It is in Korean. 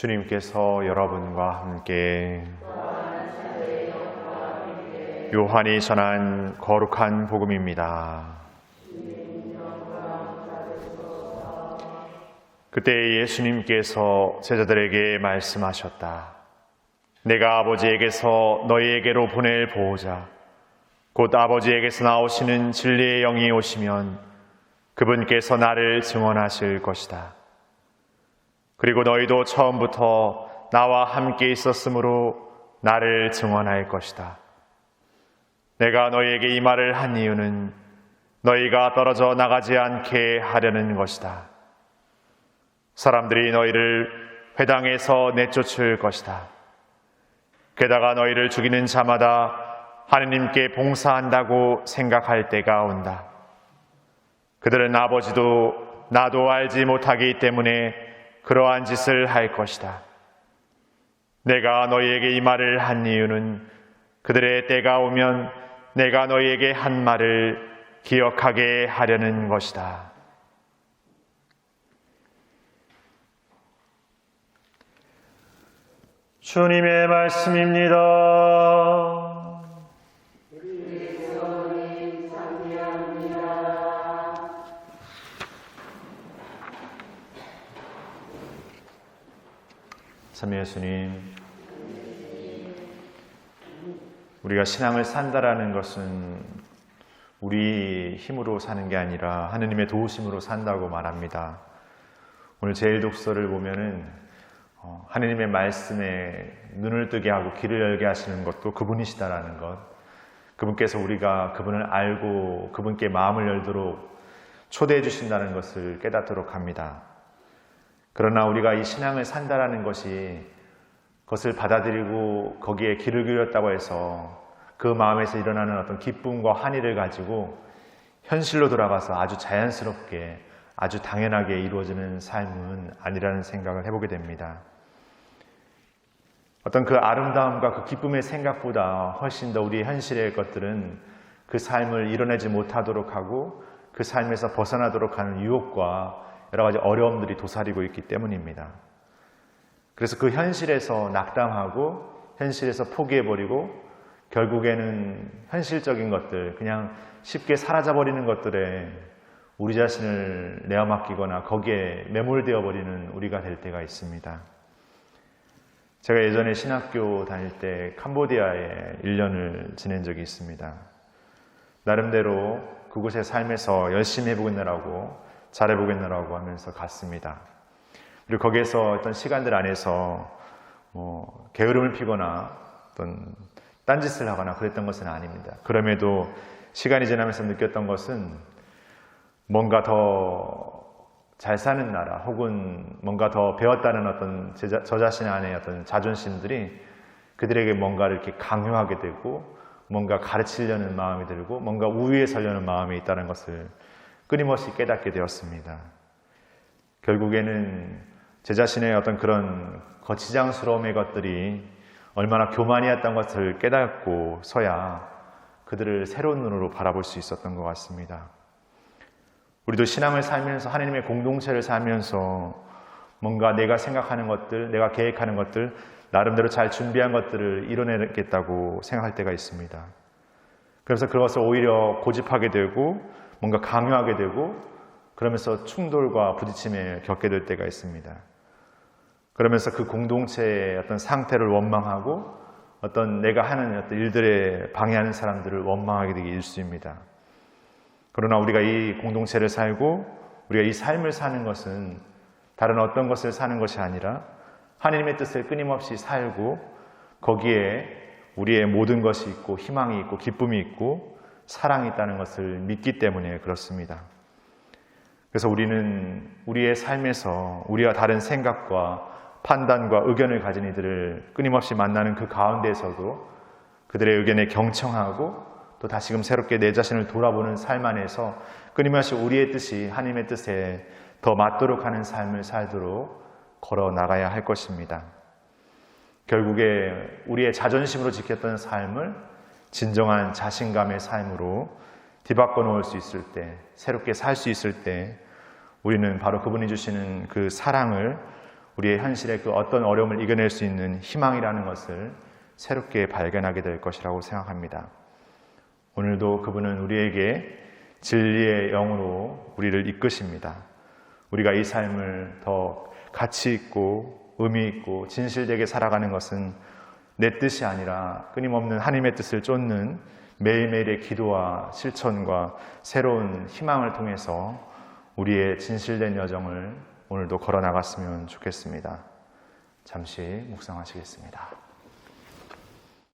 주님께서 여러분과 함께 요한이 전한 거룩한 복음입니다. 그때 예수님께서 제자들에게 말씀하셨다. 내가 아버지에게서 너희에게로 보낼 보호자, 곧 아버지에게서 나오시는 진리의 영이 오시면 그분께서 나를 증언하실 것이다. 그리고 너희도 처음부터 나와 함께 있었으므로 나를 증언할 것이다. 내가 너희에게 이 말을 한 이유는 너희가 떨어져 나가지 않게 하려는 것이다. 사람들이 너희를 회당에서 내쫓을 것이다. 게다가 너희를 죽이는 자마다 하느님께 봉사한다고 생각할 때가 온다. 그들은 아버지도 나도 알지 못하기 때문에 그러한 짓을 할 것이다. 내가 너희에게 이 말을 한 이유는 그들의 때가 오면 내가 너희에게 한 말을 기억하게 하려는 것이다. 주님의 말씀입니다. 참 예수님, 우리가 신앙을 산다라는 것은 우리 힘으로 사는 게 아니라 하느님의 도우심으로 산다고 말합니다. 오늘 제일 독서를 보면은 어, 하느님의 말씀에 눈을 뜨게 하고 귀를 열게 하시는 것도 그분이시다라는 것. 그분께서 우리가 그분을 알고 그분께 마음을 열도록 초대해 주신다는 것을 깨닫도록 합니다. 그러나 우리가 이 신앙을 산다라는 것이 그것을 받아들이고 거기에 길을 기울였다고 해서 그 마음에서 일어나는 어떤 기쁨과 환희를 가지고 현실로 돌아가서 아주 자연스럽게 아주 당연하게 이루어지는 삶은 아니라는 생각을 해보게 됩니다. 어떤 그 아름다움과 그 기쁨의 생각보다 훨씬 더 우리 현실의 것들은 그 삶을 이뤄내지 못하도록 하고 그 삶에서 벗어나도록 하는 유혹과 여러 가지 어려움들이 도사리고 있기 때문입니다. 그래서 그 현실에서 낙담하고 현실에서 포기해버리고 결국에는 현실적인 것들, 그냥 쉽게 사라져버리는 것들에 우리 자신을 내어맡기거나 거기에 매몰되어 버리는 우리가 될 때가 있습니다. 제가 예전에 신학교 다닐 때 캄보디아에 1년을 지낸 적이 있습니다. 나름대로 그곳의 삶에서 열심히 해보겠느라고 잘해보겠노라고 하면서 갔습니다. 그리고 거기에서 어떤 시간들 안에서 뭐 게으름을 피거나 어떤 딴짓을 하거나 그랬던 것은 아닙니다. 그럼에도 시간이 지나면서 느꼈던 것은 뭔가 더 잘 사는 나라 혹은 뭔가 더 배웠다는 어떤 저 자신 안의 어떤 자존심들이 그들에게 뭔가를 이렇게 강요하게 되고 뭔가 가르치려는 마음이 들고 뭔가 우위에 서려는 마음이 있다는 것을 끊임없이 깨닫게 되었습니다. 결국에는 제 자신의 어떤 그런 거치장스러움의 것들이 얼마나 교만이었던 것을 깨닫고 서야 그들을 새로운 눈으로 바라볼 수 있었던 것 같습니다. 우리도 신앙을 살면서 하나님의 공동체를 살면서 뭔가 내가 생각하는 것들, 내가 계획하는 것들, 나름대로 잘 준비한 것들을 이뤄내겠다고 생각할 때가 있습니다. 그래서 그것을 오히려 고집하게 되고 뭔가 강요하게 되고 그러면서 충돌과 부딪힘에 겪게 될 때가 있습니다. 그러면서 그 공동체의 어떤 상태를 원망하고 어떤 내가 하는 어떤 일들에 방해하는 사람들을 원망하게 되기 일수입니다. 그러나 우리가 이 공동체를 살고 우리가 이 삶을 사는 것은 다른 어떤 것을 사는 것이 아니라 하나님의 뜻을 끊임없이 살고 거기에 우리의 모든 것이 있고 희망이 있고 기쁨이 있고 사랑이 있다는 것을 믿기 때문에 그렇습니다. 그래서 우리는 우리의 삶에서 우리와 다른 생각과 판단과 의견을 가진 이들을 끊임없이 만나는 그 가운데에서도 그들의 의견에 경청하고 또 다시금 새롭게 내 자신을 돌아보는 삶 안에서 끊임없이 우리의 뜻이 하나님의 뜻에 더 맞도록 하는 삶을 살도록 걸어 나가야 할 것입니다. 결국에 우리의 자존심으로 지켰던 삶을 진정한 자신감의 삶으로 뒤바꿔 놓을 수 있을 때, 새롭게 살 수 있을 때, 우리는 바로 그분이 주시는 그 사랑을 우리의 현실의 그 어떤 어려움을 이겨낼 수 있는 희망이라는 것을 새롭게 발견하게 될 것이라고 생각합니다. 오늘도 그분은 우리에게 진리의 영으로 우리를 이끄십니다. 우리가 이 삶을 더 가치 있고 의미 있고 진실되게 살아가는 것은 내 뜻이 아니라 끊임없는 하나님의 뜻을 쫓는 매일매일의 기도와 실천과 새로운 희망을 통해서 우리의 진실된 여정을 오늘도 걸어 나갔으면 좋겠습니다. 잠시 묵상하시겠습니다.